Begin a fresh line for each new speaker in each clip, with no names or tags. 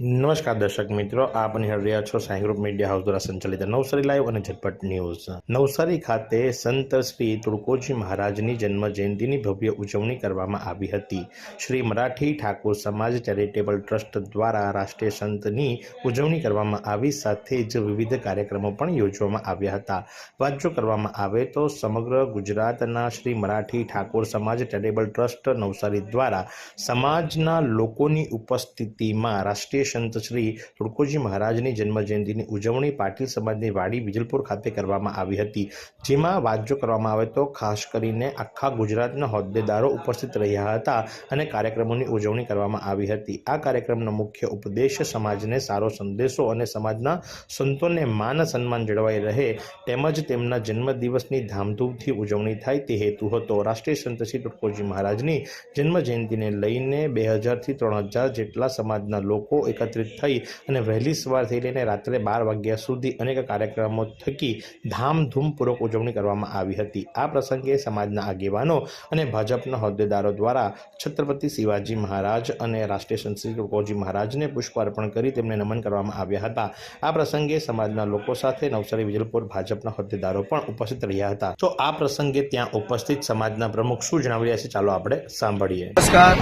નમસ્કાર દર્શક મિત્રો, આપ નિહાળ રહ્યા છો સાંઈ ગ્રુપ મીડિયા હાઉસ દ્વારા સંચાલિત નવસારી લાઈવ અને ઝટપટ ન્યૂઝ. નવસારી ખાતે સંત શ્રી તુળકોજી મહારાજની જન્મ જયંતિની ભવ્ય ઉજવણી કરવામાં આવી હતી. શ્રી મરાઠી ઠાકોર સમાજ ચેરિટેબલ ટ્રસ્ટ દ્વારા રાષ્ટ્રીય સંતની ઉજવણી કરવામાં આવી, સાથે જ વિવિધ કાર્યક્રમો પણ યોજવામાં આવ્યા હતા. વાત જો કરવામાં આવે તો સમગ્ર ગુજરાતના શ્રી મરાઠી ઠાકોર સમાજ ચેરિટેબલ ટ્રસ્ટ નવસારી દ્વારા સમાજના લોકોની ઉપસ્થિતિમાં રાષ્ટ્રીય સંત શ્રી તુળકોજી મહારાજની જન્મજયંતિની ઉજવણી પાટીલ સમાજની વાડી વિજલપુર ખાતે કરવામાં આવી હતી જેમાં વાત જો કરવામાં આવે તો ખાસ કરીને આખા ગુજરાતના હોદ્દેદારો ઉપસ્થિત રહ્યા હતા અને કાર્યક્રમોની ઉજવણી કરવામાં આવી હતી આ કાર્યક્રમનો મુખ્ય ઉપદેશ સમાજને સારો સંદેશો અને સમાજના સંતોને માન સન્માન જળવાઈ રહે તેમજ તેમના જન્મદિવસની ધામધૂમથી ઉજવણી થાય તે હેતુ હતો રાષ્ટ્રીય સંત શ્રી તુળકોજી મહારાજની જન્મ જયંતિને લઈને બે હજારથી ત્રણ હજાર જેટલા સમાજના લોકો એકત્રિત થઈ અને વહેલી સવારથી લઈને રાત્રે બાર વાગ્યા સુધી અનેક કાર્યક્રમો થકી ધામધૂમપૂર્વક ઉજવણી કરવામાં આવી હતી. આ પ્રસંગે સમાજના આગેવાનો અને ભાજપના હોદ્દેદારો દ્વારા છત્રપતિ શિવાજી મહારાજ અને રાષ્ટ્રીય સંત શ્રી મહારાજને પુષ્પ અર્પણ કરી તેમને નમન કરવામાં આવ્યા હતા. આ પ્રસંગે સમાજના લોકો સાથે નવસારી, વિજલપુર ભાજપના હોદ્દેદારો પણ ઉપસ્થિત રહ્યા હતા. તો આ પ્રસંગે ત્યાં ઉપસ્થિત સમાજના પ્રમુખ શું જણાવી રહ્યા છે? ચાલો આપણે સાંભળીએ.
નમસ્કાર.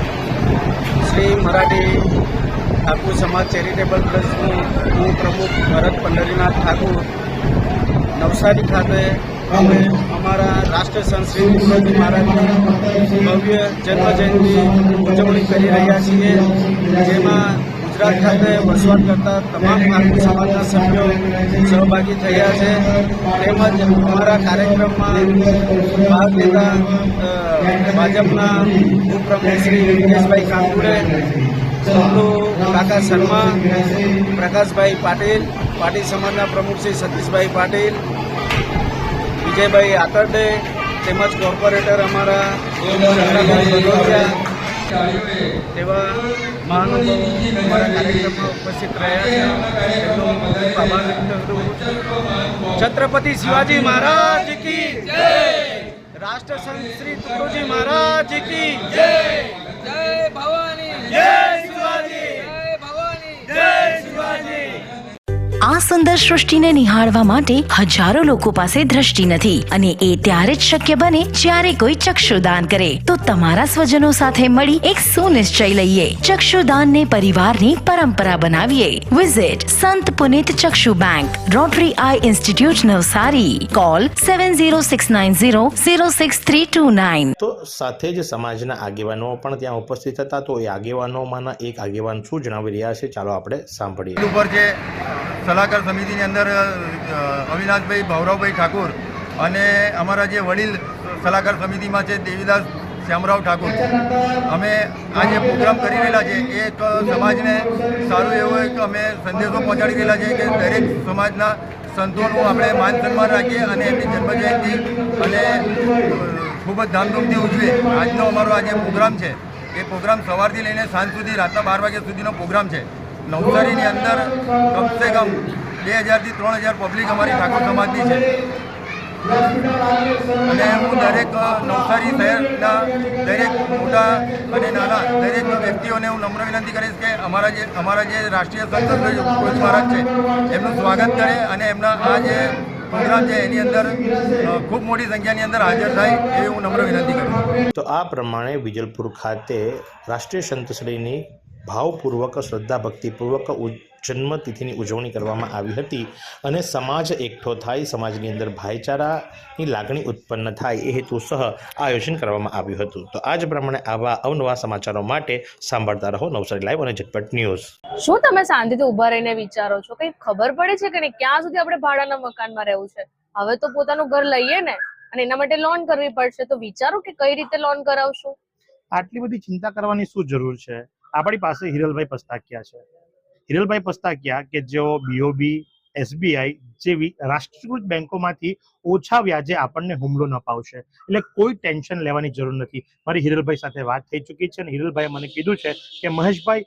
શ્રી મરાઠી ઠાકુર સમાજ ચેરિટેબલ ટ્રસ્ટનું હું પ્રમુખ ભરત પંડરીનાથ ઠાકુર, નવસારી ખાતે અમે અમારા રાષ્ટ્રીય સંસ્કૃતિ ગુરુજી મહારાજની ભવ્ય જન્મજયંતિ ઉજવણી કરી રહ્યા છીએ. જેમાં ગુજરાત ખાતે વસવાટ કરતા તમામ આખું સમાજના સભ્યો સહભાગી થયા છે. તેમજ અમારા કાર્યક્રમમાં ભાગ લેતા ભાજપના ઉપપ્રમુખ શ્રી વિકેશભાઈ કાંકુરે સપલુ કાકા શર્મા પ્રકાશભાઈ પાટીલ પાટીલ સમાજના પ્રમુખ શ્રી સતીશભાઈ પાટીલ વિજયભાઈ આતરડે તેમજ કોર્પોરેટર અમારા તેવા મહાનુભાવો અમારા કાર્યક્રમમાં ઉપસ્થિત રહ્યા છે. છત્રપતિ શિવાજી મહારાજ કી રાષ્ટ્ર સંત શ્રી તુકોજી મહારાજ કી જય!
જય ભવાની!
જય શિવાજી
જય ભવાની
જય શિવાજી
આ સુંદર સૃષ્ટિને નિહાળવા માટે હજારો લોકો પાસે દ્રષ્ટિ નથી અને એ ત્યારે જ શક્ય બને જ્યારે કોઈ ચક્ષુદાન કરે. તો તમારા સ્વજનો સાથે મળી એક સુનિશ્ચય લઈએ. ચક્ષુદાનને પરિવારની પરંપરા બનાવીએ. વિઝિટ સંત પુનિત ચક્ષુ bank Rotary eye institute Navsari. Call seven zero six nine zero zero six three two nine
તો સાથે જ સમાજના આગેવાનો પણ ત્યાં ઉપસ્થિત હતા. તો એ આગેવાનોમાંના એક આગેવાન શું જણાવી રહ્યા છે? ચાલો આપણે સાંભળીએ.
ઉપર છે સલાહકાર સમિતિની અંદર અવિનાશભાઈ, ભવરાવભાઈ ઠાકુર અને અમારા જે વડીલ સલાહકાર સમિતિમાં છે દેવીદાસ શ્યામરાવ ઠાકુર. અમે આ જે પ્રોગ્રામ કરી રહેલા છે, એ એક સમાજને સારું એવો એક અમે સંદેશો પહોંચાડી રહેલા છે કે દરેક સમાજના સંતોનું આપણે માન સન્માન રાખીએ અને એમની જન્મજયંતિ અને ખૂબ જ ધામધૂમથી ઉજવીએ. આજનો અમારો આ જે પ્રોગ્રામ છે, એ પ્રોગ્રામ સવારથી લઈને સાંજ સુધી, રાતના બાર વાગ્યા સુધીનો પ્રોગ્રામ છે. નવસારીની અંદર કમસે કમ બે હજારથી ત્રણ હજાર પબ્લિક અમારી ઠાકોર સમાજની છે. અને હું દરેક નવસારી શહેરના દરેક મોટા અને નાના દરેક વ્યક્તિઓને હું નમ્ર વિનંતી કરીશ કે અમારા જે અમારા જે રાષ્ટ્રીય સંસદ કોચ મહારાજ છે, એમનું સ્વાગત કરે અને એમના આ જે પ્રોગ્રામ છે, એની અંદર ખૂબ મોટી સંખ્યાની અંદર હાજર થાય એવી હું નમ્ર વિનંતી કરું
તો આ પ્રમાણે વિજલપુર ખાતે રાષ્ટ્રીય સંતશ્રીની ભાવપૂર્વક શ્રદ્ધા ભક્તિપૂર્વક જન્મતિથિની ઉજવણી કરવામાં આવી હતી અને સમાજ એકઠો થાય સમાજની અંદર ભાઈચારાની લાગણી ઉત્પન્ન થાય એ હેતુસહ આયોજન કરવામાં આવ્યું હતું. તો આ જ પ્રમાણે આવા અવનવા સમાચારો માટે સાંભળતા રહો નવસારી લાઈવ અને ઝટપટ ન્યૂઝ.
શું તમે શાંતિથી ઊભા રહીને વિચારો છો? કઈ ખબર પડે છે કે નહીં? ક્યાં સુધી આપણે ભાડાના મકાનમાં રહેવું છે? હવે તો પોતાનું ઘર લઈએ ને અને એના માટે લોન કરવી પડશે. તો વિચારો કે કઈ રીતે લોન કરાવશું?
આટલી બધી ચિંતા કરવાની શું જરૂર છે? આપણી પાસે હિરલભાઈ પસ્તાકિયા છે. હિરલભાઈ પસ્તાકિયા કે જેઓ બીઓબી એસબીઆઈ જેવી રાષ્ટ્રીયકૃત બેંકોમાંથી ઓછા વ્યાજે આપણને હુમલો ન અપાવશે. એટલે કોઈ ટેન્શન લેવાની જરૂર નથી. મારી હિરલભાઈ સાથે વાત થઈ ચૂકી છે અને હિરલભાઈએ મને કીધું છે કે મહેશભાઈ